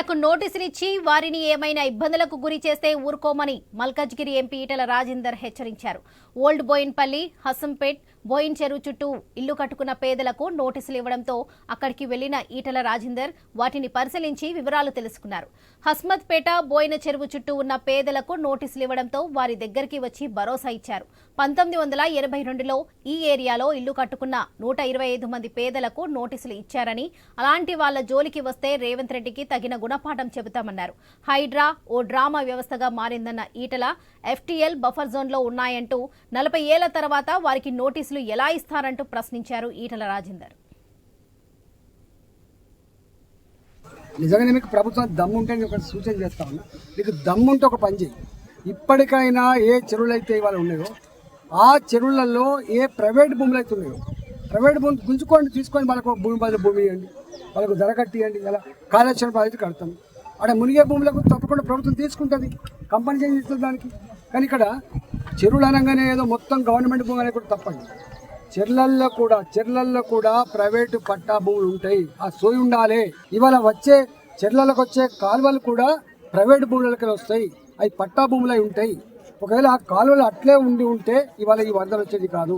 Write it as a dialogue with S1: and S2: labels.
S1: పేదలకు నోటీసులు ఇచ్చి వారిని ఏమైనా ఇబ్బందులకు గురి చేస్తే ఊరుకోమని మల్కజ్గిరి ఎంపీ ఈటల రాజేందర్ హెచ్చరించారు. ఓల్డ్ బోయిన్పల్లి హసంపేట్ బోయిన్ చెరువు చుట్టూ ఇల్లు కట్టుకున్న పేదలకు నోటీసులు ఇవ్వడంతో అక్కడికి వెళ్ళిన ఈటల రాజేందర్ వాటిని పరిశీలించి వివరాలు తెలుసుకున్నారు. హస్మత్పేట బోయిన చెరువు చుట్టూ ఉన్న పేదలకు నోటీసులు ఇవ్వడంతో వారి దగ్గరికి వచ్చి భరోసా ఇచ్చారు. పంతొమ్మిది వందల ఎనభై రెండులో ఈ ఏరియాలో ఇల్లు కట్టుకున్న నూట ఇరవై ఐదు మంది పేదలకు నోటీసులు ఇచ్చారని అలాంటి వాళ్ళ జోలికి వస్తే రేవంత్ రెడ్డికి తగిన గుణపాఠం చెబుతామన్నారు. హైడ్రా ఓ డ్రామా వ్యవస్థగా మారిందన్న ఈటల ఎఫ్టీఎల్ బఫర్ జోన్లో ఉన్నాయంటూ నలభై ఏళ్ళ తర్వాత వారికి నోటీసులు ఎలా ఇస్తారంటూ ప్రశ్నించారు ఈటల రాజేందర్.
S2: నిజంగానే మీకు ప్రభుత్వం దమ్ముంటే నేను ఒక సూచన చేస్తా ఉన్నా. మీకు దమ్ముంటే ఒక పని చేయి ఇప్పటికైనా ఏ చెరువులు అయితే ఇవాళ ఉన్నాయో ఆ చెరువులలో ఏ ప్రైవేట్ భూములు అయితే ఉన్నాయో ప్రైవేట్ భూమి గుంజుకోండి తీసుకొని వాళ్ళకు భూమి బదులు భూమి ఇవ్వండి. వాళ్ళకు ధర కట్టియండి ఇలా కాళేశ్వరం ప్రాజెక్టు కడతాం. అక్కడ మునిగే భూములకు తప్పకుండా ప్రభుత్వం తీసుకుంటుంది కంపెనీ చేంజ్ ఇస్తుంది దానికి. కానీ ఇక్కడ చెరువులు అనగానే ఏదో మొత్తం గవర్నమెంట్ భూమి అనేది కూడా తప్పండి. చెర్లల్లో కూడా చెర్లల్లో కూడా ప్రైవేటు పట్టా భూములు ఉంటాయి ఆ సోయి ఉండాలి. ఇవాళ వచ్చే చెర్లలకు వచ్చే కాలువలు కూడా ప్రైవేట్ భూములకి వస్తాయి అవి పట్టా భూములై ఉంటాయి. ఒకవేళ ఆ కాలువలు అట్లే ఉండి ఉంటే ఇవాళ ఈ వరదలు వచ్చేది కాదు.